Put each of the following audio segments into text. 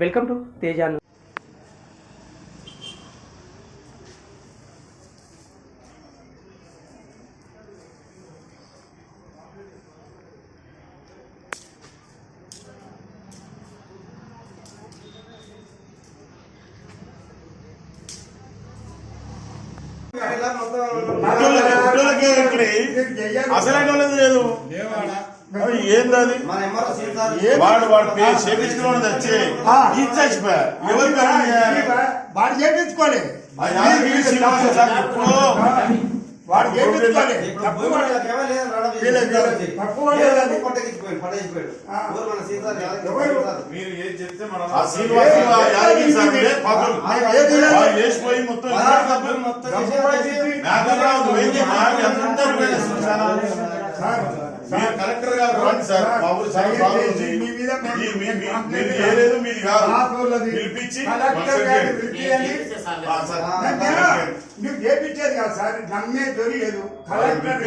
Welcome to Teja news. గుడ్డోళ్ళకి అసలైన లేదు అవి ఏంది అది మన ఎంఆర్ఓ సీతారు వాడు వాడు చేపించుకుని వచ్చి ఇది చచ్చిపోయా ఎవరు? వాడు ఎప్పుడో వాడు? సీతారు. మీరు ఏది చెప్తే మనం మొత్తం. మొత్తం సార్, కలెక్టర్ గారు రండి సార్. మా ఊరు చాలా మీద మేము మీ- మీది మీది కాదు. పిలిపించి కలెక్టర్. నేను చేపించేది కాదు సార్. నమ్మే లేదు. కలెక్టర్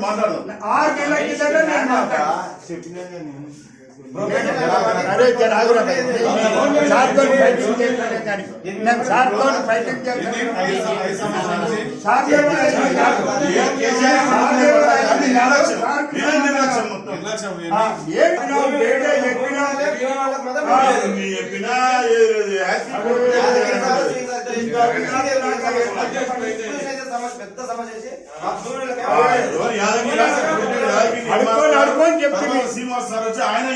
మాట్లాడతాను ఆరు నెలల కిందట మాట్లాడతాను అరే జర ఆగురా భయ్. సార్తో ఫైటింగ్ చేస్తానే కానీ నేను సార్తో ఫైటింగ్ చేస్తాను సార్ పెద్ద సమస్య శ్రీనివాస్ సార్ వచ్చి ఆయన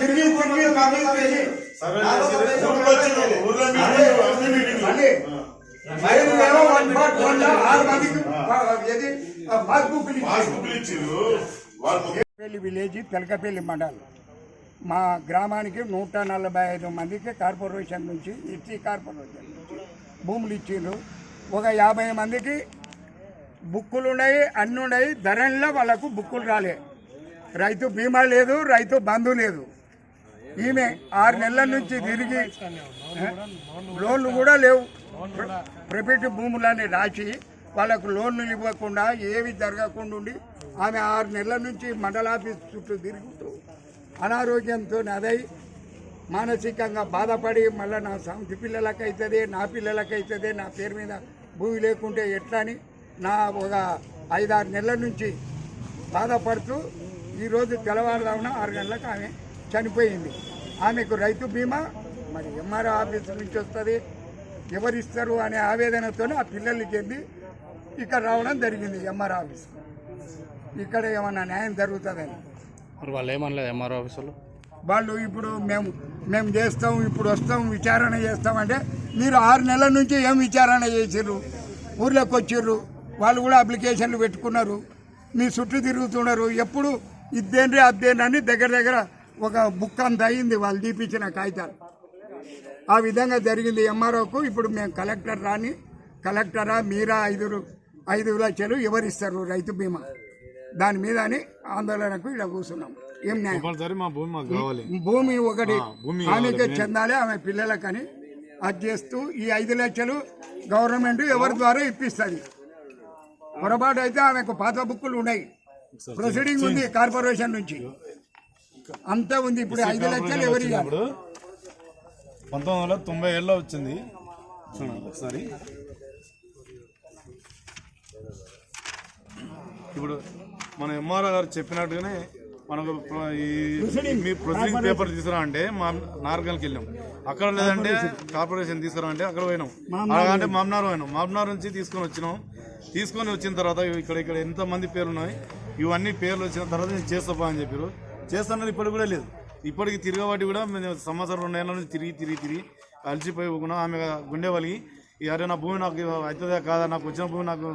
తిరిగి తిరిగి తిరిగి విలేజ్ తెలకపల్లి మండలం. మా గ్రామానికి నూట నలభై ఐదు మందికి కార్పొరేషన్ నుంచి ఎస్టీ కార్పొరేషన్ నుంచి భూములు ఇచ్చిండ్రు. ఒక యాభై మందికి బుక్కులు ఉన్నాయి అన్నీ ఉన్నాయి ధరణిలో వాళ్ళకు బుక్కులు రాలే. రైతు బీమా లేదు రైతు బంధు లేదు. ఈమె ఆరు నెలల నుంచి తిరిగి లోన్లు కూడా లేవు. ప్రైవేట్ భూములని రాసి వాళ్ళకు లోన్లు ఇవ్వకుండా ఏవి జరగకుండా ఉండి ఆమె ఆరు నెలల నుంచి మండల ఆఫీస్ చుట్టూ తిరుగుతూ అనారోగ్యంతో అదై మానసికంగా బాధపడి మళ్ళీ నా సమితి పిల్లలకి అవుతుంది నా పిల్లలకి అవుతుంది నా పేరు మీద భూమి లేకుంటే ఎట్లా అని నా ఒక ఐదారు నెలల నుంచి బాధపడుతూ ఈరోజు తెల్లవారుదామున ఆరు గంటలకు ఆమె చనిపోయింది. ఆమెకు రైతు బీమా మరి ఎంఆర్ఓ ఆఫీస్ నుంచి వస్తుంది. ఎవరిస్తారు అనే ఆవేదనతో ఆ పిల్లల్ని చెంది ఇక్కడ రావడం జరిగింది ఎంఆర్ఓ ఆఫీస్. ఇక్కడ ఏమన్నా న్యాయం జరుగుతుందని. మరి వాళ్ళు ఏమనలేదు ఎంఆర్ఓ ఆఫీసులు? వాళ్ళు ఇప్పుడు మేము మేము చేస్తాం ఇప్పుడు వస్తాం విచారణ చేస్తామంటే మీరు ఆరు నెలల నుంచి ఏం విచారణ చేసిర్రు? ఊర్లోకి వచ్చిర్రు? వాళ్ళు కూడా అప్లికేషన్లు పెట్టుకున్నారు. మీ చుట్టూ తిరుగుతున్నారు. ఎప్పుడు ఇద్దేంటి అద్దేనని దగ్గర దగ్గర ఒక బుక్ అంత అయింది వాళ్ళు తీపించిన కాగితాలు. ఆ విధంగా జరిగింది ఎంఆర్ఓకు. ఇప్పుడు మేము కలెక్టర్ రాని కలెక్టరా మీరా ఐదు ఐదు లక్షలు ఎవరిస్తారు రైతు బీమా? దాని మీద అని ఆందోళనకు ఇలా కూర్చున్నాం. ఏం న్యాయం? భూమి మాకు కావాలి. భూమి ఒకటి ఆమెకే చెందాలి ఆమె పిల్లలకని. అది చేస్తూ ఈ ఐదు లక్షలు గవర్నమెంట్ ఎవరి ద్వారా ఇప్పిస్తుంది? పొరపాటు అయితే ఆమెకు పాత బుక్కులు ఉన్నాయి. ప్రొసీడింగ్ ఉంది కార్పొరేషన్ నుంచి. అంతా ఉంది ఇప్పుడు ఐదు లక్షలు ఎవరు ఇప్పుడు పంతొమ్మిది వందల తొంభై ఏళ్ళలో వచ్చింది. ఒకసారి. ఇప్పుడు మన ఎంఆర్ఓ గారు చెప్పినట్టుగానే మనకు ఈ మీ ప్రొసీడింగ్ పేపర్ తీసుకురా అంటే మా నార్గల్కి వెళ్ళాం. అక్కడ లేదంటే కార్పొరేషన్. తీసుకురా అంటే అక్కడ పోయినాం. అలాగంటే మామ్నార్ పోయినాం. మామ్నార్ నుంచి తీసుకొని వచ్చినాం. తీసుకొని వచ్చిన తర్వాత ఇక్కడ ఇక్కడ ఎంత మంది పేర్లు ఉన్నాయి ఇవన్నీ పేర్లు వచ్చిన తర్వాత నేను చేస్తాపా అని చెప్పారు. చేస్తానని ఇప్పటికి కూడా లేదు. ఇప్పటికి తిరగబట్టి కూడా మేము సంవత్సరం రెండు ఏళ్ళ నుంచి తిరిగి తిరిగి తిరిగి అలసిపోయి ఊకున్నాం ఆమె గుండె వలిగి ఈ అరే నా భూమి నాకు అవుతుందా కాదా నాకు వచ్చిన భూమి నాకు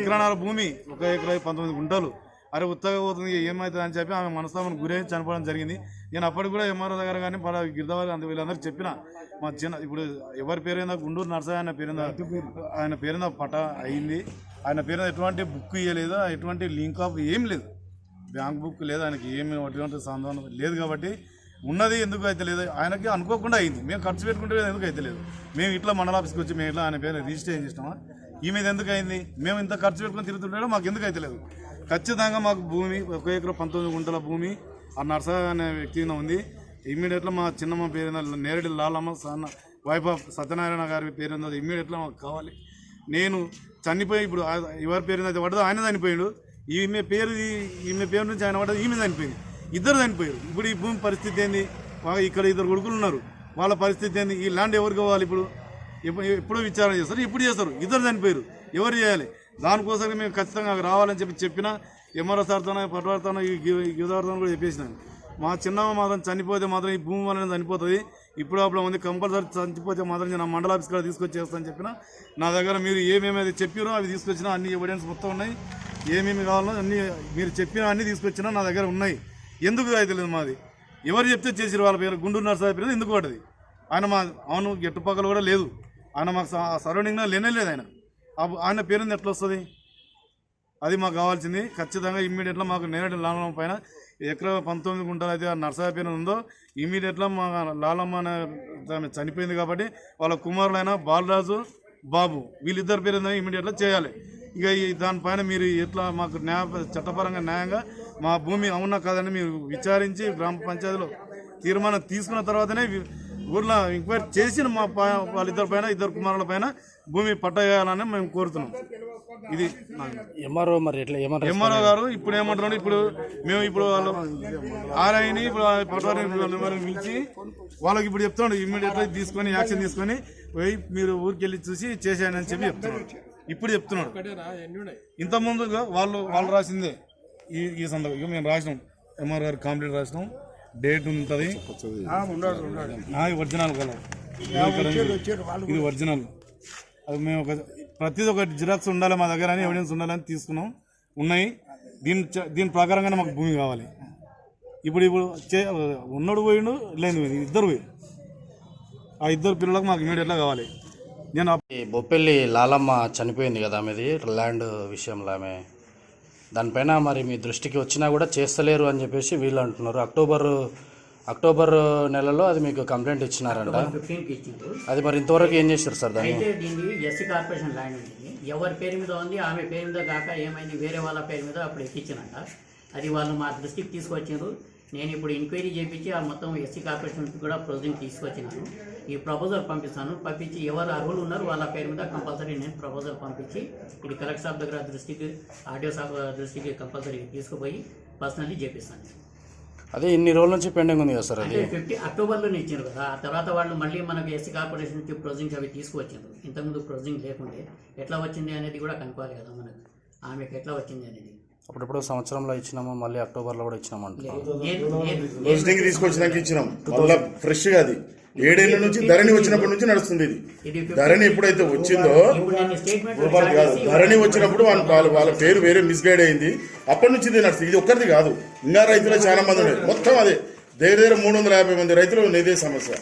ఎకరాన్నర భూమి ఒక ఎకరా పంతొమ్మిది గుంటలు. అరే ఉత్తగా పోతుంది ఏమవుతుంది అని చెప్పి ఆమె మనస్తాపన గురై చనిపోవడం జరిగింది. నేను అప్పటికి కూడా ఎంఆర్ఓ దగ్గర కానీ పలా గిరిదవారి అంత వీళ్ళందరూ చెప్పిన. మా చిన్న ఇప్పుడు ఎవరి పేరుందా గుండూరు నర్సయ్య ఆయన పేరుందా ఆయన పేరుందా పట అయింది. ఆయన పేరుందా ఎటువంటి బుక్ ఇవ్వలేదు ఎటువంటి లింక్ ఆఫ్ ఏం లేదు. బ్యాంక్ బుక్ లేదు ఆయనకి ఏమి అటువంటి సంబంధం లేదు కాబట్టి ఉన్నది ఎందుకు అయితే లేదు ఆయనకి అనుకోకుండా అయింది. మేము ఖర్చు పెట్టుకుంటే ఎందుకు అయితే లేదు. మేము ఇట్లా మండల ఆఫీస్కి వచ్చి మేము ఇట్లా ఆయన పేరు రిజిస్టర్ చేసినామా? ఈ మీద ఎందుకు అయింది? మేము ఇంత ఖర్చు పెట్టుకొని తిరుగుతుంటే మాకు ఎందుకు అయితే లేదు? ఖచ్చితంగా మాకు భూమి ఒక ఎకరం పంతొమ్మిది గుంటల భూమి ఆ నర్స అనే వ్యక్తి ఉంది. ఇమ్మీడియట్గా మా చిన్నమ్మ పేరు నేరడి నేరేడు లాలమ్మ సన్న వైఫ్ ఆఫ్ సత్యనారాయణ గారి పేరు ఉంది ఇమ్మీడియట్గా మాకు కావాలి. నేను చనిపోయి ఇప్పుడు ఎవరి పేరు అయితే పడ్డదో ఆయన చనిపోయాడు. ఈమె పేరు ఈమె పేరు నుంచి ఆయన పడ్డది ఈమె చనిపోయింది. ఇద్దరు చనిపోయారు. ఇప్పుడు ఈ భూమి పరిస్థితి ఏంది? ఇక్కడ ఇద్దరు కొడుకులు ఉన్నారు. వాళ్ళ పరిస్థితి ఏంది? ఈ ల్యాండ్ ఎవరికి కావాలి ఇప్పుడు? ఎప్పుడో ఎప్పుడు విచారణ చేస్తారు. ఇప్పుడు చేస్తారు. ఇద్దరు చనిపోయారు. ఎవరు చేయాలి? దానికోసమే మేము ఖచ్చితంగా రావాలని చెప్పి చెప్పిన ఎంఆర్ఓ సార్తోనో ఈ గిరిదారితో కూడా చెప్పేసినాను మా చిన్నమ్మ మాత్రం చనిపోతే మాత్రం ఈ భూమి వల్ల చనిపోతుంది. ఇప్పుడు అప్పుడు ఉంది. కంపల్సరీ చనిపోతే మాత్రం నేను మండల ఆఫీస్ కూడా తీసుకొచ్చి చెప్పిన నా దగ్గర మీరు ఏమేమి అయితే చెప్పారో అవి తీసుకొచ్చినా అన్ని ఎవిడెన్స్ మొత్తం ఉన్నాయి. ఏమేమి కావాలో అన్ని మీరు చెప్పిన అన్ని తీసుకొచ్చినా నా దగ్గర ఉన్నాయి. ఎందుకు తెలియదు మాది. ఎవరు చెప్తే చేసిరు వాళ్ళ పేరు? గుండూరు నర్సరావు పేరు ఎందుకు పడ్డది ఆయన మా అవును గెట్టుపక్కల కూడా లేదు. ఆయన మాకు సరౌండింగ్లో లేనే లేదు ఆయన. ఆయన పేరుంది ఎట్లా వస్తుంది అది మాకు కావాల్సింది. ఖచ్చితంగా ఇమ్మీడియట్గా మాకు నేరేడు లాలమ్మ పైన ఎకరా పంతొమ్మిది గుంటలు అయితే ఆ నర్సరీ పేరు ఉందో ఇమ్మీడియట్గా మా లాలమ్మ అనే ఆమె చనిపోయింది కాబట్టి వాళ్ళ కుమారులైన బాలరాజు బాబు వీళ్ళిద్దరి పేరు ఏందో ఇమ్మీడియట్గా చేయాలి. ఇక దానిపైన మీరు ఎట్లా మాకు న్యాయ చట్టపరంగా న్యాయంగా మా భూమి అవునా కాదని మీరు విచారించి గ్రామ పంచాయతీలో తీర్మానం తీసుకున్న తర్వాతనే ఊర్లో ఎంక్వైరీ చేసిన మా వాళ్ళిద్దరి పైన ఇద్దరు కుమారుల పైన భూమి పట్టేయాలని మేము కోరుతున్నాం. ఇది ఎంఆర్ఓ మరి ఎట్లా ఎంఆర్ఓ గారు ఇప్పుడు ఏమంటున్నాడు ఇప్పుడు మేము ఇప్పుడు వాళ్ళు ఆర్ఐని ఇప్పుడు పటవారిని పిలిచి వాళ్ళకి ఇప్పుడు చెప్తున్నాడు ఇమ్మీడియట్గా తీసుకొని యాక్షన్ తీసుకొని పోయి మీరు ఊరికి వెళ్ళి చూసి అని చెప్పి చెప్తున్నాడు. ఇప్పుడు చెప్తున్నాడు. ఇంత ముందుగా వాళ్ళు వాళ్ళు రాసిందే. ఈ ఈ సందర్భం మేము రాసినాం. ఎంఆర్ గారు కంప్లీట్ రాసినాం. డేట్ ఉంటుంది. Original colour. ఇది. ఒరిజినల్. అది మేము ఒక ప్రతిది ఒక జిరాక్స్ ఉండాలి మా దగ్గర అని ఎవిడెన్స్ ఉండాలని తీసుకున్నాం. ఉన్నాయి. దీని చ- దీని ప్రకారంగానే మాకు భూమి కావాలి. ఇప్పుడు ఇప్పుడు ఉన్నోడు పోయిండు లేదు పోయింది. ఇద్దరు పోయి. ఆ ఇద్దరు పిల్లలకు మాకు ఇమీడియట్గా కావాలి. నేను బొప్పెల్లి లాలమ్మ చనిపోయింది కదా ఆమెది ల్యాండ్ విషయంలో ఆమె? దానిపైన మరి మీ దృష్టికి వచ్చినా కూడా చేస్తలేరు అని చెప్పేసి వీళ్ళు అంటున్నారు. అక్టోబర్ అక్టోబర్ నెలలో అది మీకు కంప్లైంట్ ఇచ్చినారంట. అది మరి ఇంతవరకు ఏం చేశారు సార్ దాన్ని? అయితే దీన్ని ఎస్సీ కార్పొరేషన్ ల్యాండ్ ఉంది. ఎవరి పేరు మీద ఉంది ఆమె పేరు మీద కాక ఏమైంది వేరే వాళ్ళ పేరు మీద అప్పుడు ఎక్కించినట అది వాళ్ళు మా దృష్టికి తీసుకొచ్చారు నేను ఇప్పుడు ఎంక్వైరీ చేయించి ఆ మొత్తం ఎస్సీ కార్పొరేషన్ కూడా ప్రొసీడింగ్ తీసుకొచ్చినాను. ఈ ప్రపోజల్ పంపిస్తాను. పంపించి ఎవరు అర్హులు ఉన్నారు వాళ్ళ పేరు మీద కంపల్సరీ నేను ప్రపోజల్ పంపించి ఇది కలెక్టర్ సాబ్ దగ్గర దృష్టికి ఆర్డీఓ సాబ్ దృష్టికి కంపల్సరీ తీసుకుపోయి పర్సనల్లీ చేపిస్తాను. అదే ఇన్ని రోజుల నుంచి పెండింగ్ ఉంది కదా సార్ అది? ఫిఫ్టీ అక్టోబర్లోనే ఇచ్చారు కదా. ఆ తర్వాత వాళ్ళు మళ్ళీ మనకి ఎస్సీ కార్పొరేషన్ నుంచి ప్రొసీడింగ్స్ అవి తీసుకువచ్చారు. ఇంతకుముందు ప్రొసీడింగ్ లేకుండే ఎట్లా వచ్చింది అనేది కూడా కనుక్కోవాలి కదా మనకు. ఆమెకు ఎట్లా వచ్చింది అనేది. అప్పుడప్పుడు సంవత్సరంలో ఇచ్చినాము మళ్ళీ అక్టోబర్లో కూడా ఇచ్చినాము ప్రొసీడింగ్ తీసుకొచ్చినాక ఇచ్చినాం. మళ్ళా ఫ్రెష్గా అది. ఏడేళ్ళ నుంచి ధరణి వచ్చినప్పటి నుంచి నడుస్తుంది ఇది ధరణి ఎప్పుడైతే వచ్చిందో కాదు ధరణి వచ్చినప్పుడు వాళ్ళ వాళ్ళ వాళ్ళ పేరు వేరే మిస్గైడ్ అయింది. అప్పటి నుంచి ఇది నడుస్తుంది. ఇది ఒక్కరిది కాదు. ఇంకా రైతులు చాలా మంది ఉన్నారు. మొత్తం అదే. దగ్గర దగ్గర మూడు వందల యాభై మంది రైతులు ఇదే సమస్య.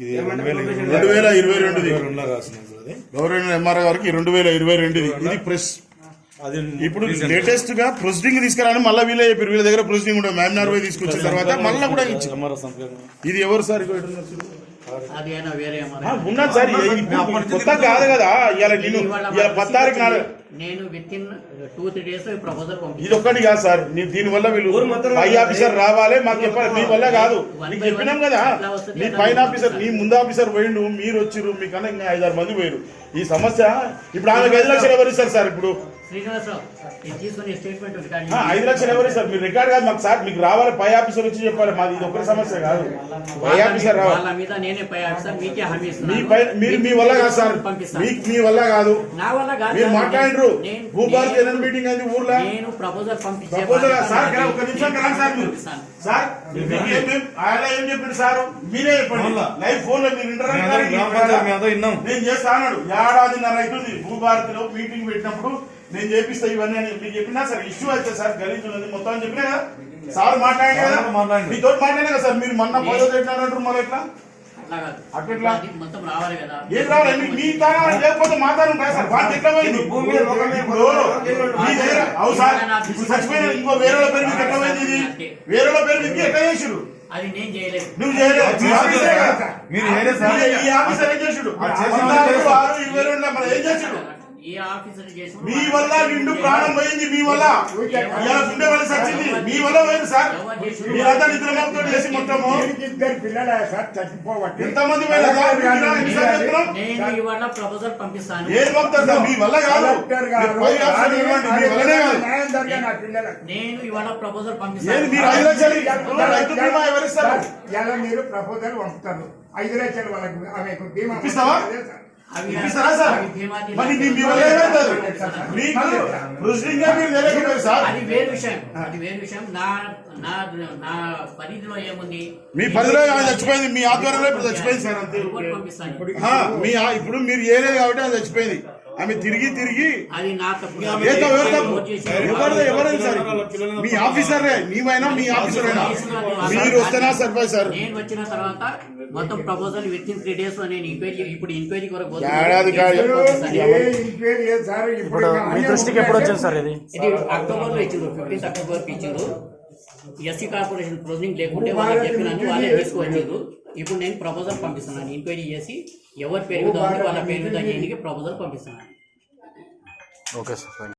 ఇది రెండు వేల రెండు వేల ఇరవై రెండుది. రెండులో రాసినాం సార్ అది గవర్నమెంట్ ఎంఆర్ఓ గారికి రెండు వేల ఇరవై రెండుది. ఇది ప్రెస్. అది ఇప్పుడు లేటెస్ట్గా ప్రొసీడింగ్ తీసుకురాని మళ్ళీ వీళ్ళే చెప్పారు. వీళ్ళ దగ్గర ప్రొసీడింగ్ ఉండదు. మ్యామ్ పోయి తీసుకొచ్చిన తర్వాత మళ్ళీ కూడా ఇచ్చి ఎంఆర్ఓ సంతకం ఇది ఎవరు సార్ ఉన్నాను సార్. కొత్త కాదు కదా. ఇవాళ నేను ఇవాళ పత్తారికి నాలుగు నేను within two three days proposal ఇది ఒక్కటి కాదు సార్. నీ- దీని వల్ల వీళ్ళు పై ఆఫీసర్ రావాలి మాకు చెప్పాలి మీ వల్ల కాదు. నీకు చెప్పినాం కదా నీ పైన ఆఫీసర్ నీ ముందు ఆఫీసర్ పోయిండు మీరు వచ్చిర్రు మీకన్నా ఇంకా ఐదారు మంది పోయారు ఈ సమస్య ఇప్పుడు ఆమెకు ఐదు లక్షలు ఎవరు ఇస్తారు సార్ ఇప్పుడు? ఐదు లక్షలు ఎవరు ఇస్తారు? మీరు రికార్డ్ కాదు మాకు సార్ మీకు రావాలి పై ఆఫీసర్ వచ్చి చెప్పాలి. మాది ఇది ఒక్కరి సమస్య కాదు. పై ఆఫీసర్ రావాలి. వాళ్ళ మీద నేనే పై ఆఫీసర్ మీకే హామీ మీ ఇస్తున్నాను పై మీరు మీ వల్ల కాదు సార్. మీకు మీ వల్ల కాదు. నా వల్ల కాదు మీరు సార్. మాట్లాడినరు నేను- భూభారతి మీటింగ్ అయింది ఊర్లో. నేను ప్రపోజల్ సార్ ఒక నిమిషం కదా సార్ మీరు. సార్ ఆయన ఏం చెప్పాడు సార్? మీరే చెప్పండి. లైవ్ ఫోన్లో మీరు ఇంటర్ మేము అందరం గ్రామ పంచాయతీ మేము అందరం విన్నాం. నేను చేస్తా అన్నాడు. ఏడాదిన్నర అవుతుంది. భూభారతిలో మీటింగ్ పెట్టినప్పుడు నేను చేపిస్తా ఇవన్నీ అని మీకు చెప్పినా సార్ ఇష్యూ అయితే సార్ గలీజ్ ఉన్నది మొత్తం అని చెప్పినా కదా. సార్ మాట్లాడారు కదా. మీతో మాట్లాడినా కదా సార్? మీరు మొన్న పదో పెట్టినారంటారు మళ్ళీ ఎట్లా? అట్లా కాదు. అట్లెట్లా? అది మొత్తం రావాలి కదా. ఏం రావాలి? మీ- మీ తానా? లేకపోతే సార్? వాటి ఎట్లా పోయింది? ఇప్పుడు మీ దగ్గర అవు సార్ ఇప్పుడు చచ్చిపోయిన ఇంకో వేరే వాళ్ళ పేరు మీకు ఎట్లా పోయింది ఇది? వేరే వాళ్ళ పేరు మీకు ఎట్లా చేసిరు అది నేను చేయలేదు. నువ్వు చేయలేదు. మీరు చేయలేదు సార్. ఈ- ఈ ఆఫీసర్ ఏం చేసాడు చేసిన ఆరు, ఇరవై రెండు మన ఏం మీ వల్ల నిండు ప్రాణం పోయింది మీ వల్ల. ఇలా గుండె వల్ల సచ్చింది మీ వల్ల పోయింది సార్. మీరంతా నిద్రమతో చేసి మొత్తము. ఇద్దరు పిల్లలే సార్ చచ్చిపోవట్లేదు ఎంతమంది ప్రపోజల్ పంపిస్తాను. ఏం పంపుతారు సార్? మీ వల్ల కాదు. మీ వల్లనే కాదు. న్యాయం జరిగే నా పిల్లలకు. నేను ఇవాళ ప్రపోజల్ పంపిస్తాను. మీరు ఐదు లక్షలు రైతు బీమా ఎవరిస్తారు? ఎలా మీరు ప్రపోజల్ పంపుతారు. ఐదు లక్షలు వాళ్ళకి ఆమెకు బీమా ఇప్పిస్తావా? అదే సార్. సార్. మరి మీ మీ వల్ల ఏమవుతారు మీకు ప్రొసీడింగ్గా మీరు తెలియకపోయారు సార్. అది వేరు విషయం. అది వేరు విషయం. నా నా నా పరిధిలో ఏముంది? మీ పరిధిలో ఆమె చచ్చిపోయింది? మీ ఆధ్వర్యంలో ఇప్పుడు చచ్చిపోయింది సార్ అంతే. మీ ఇప్పుడు మీరు ఏలేదు కాబట్టి ఆమె చచ్చిపోయింది. ఆమె తిరిగి తిరిగి ఎవరిది సార్? మీ ఆఫీసరే మీ ఆఫీసర్ అయినా మీరు వస్తేనా సరిపోయి సార్? నేను వచ్చిన తర్వాత మొత్తం ప్రపోజల్ విత్ ఇన్ త్రీ డేస్లో నేను ఎంక్వైరీ ఇప్పుడు ఎంక్వైరీ కొరకు పోతున్నాను. ఏడాది ఇప్పుడు మీ దృష్టికి ఎప్పుడు వచ్చింది సార్ ఇది? ఇది అక్టోబర్లో ఇచ్చారు ఫిఫ్టీన్త్ అక్టోబర్కి ఇచ్చారు ఎస్సీ కార్పొరేషన్ ప్రొసీడింగ్ లేకుంటే వాళ్ళకి చెప్పినాను వాళ్ళే తీసుకొచ్చారు ఇప్పుడు నేను ప్రపోజల్ పంపిస్తున్నాను. ఎంక్వైరీ చేసి ఎవరి పేరు వాళ్ళ పేరు మీద ప్రపోజల్ పంపిస్తున్నాను. Okay sir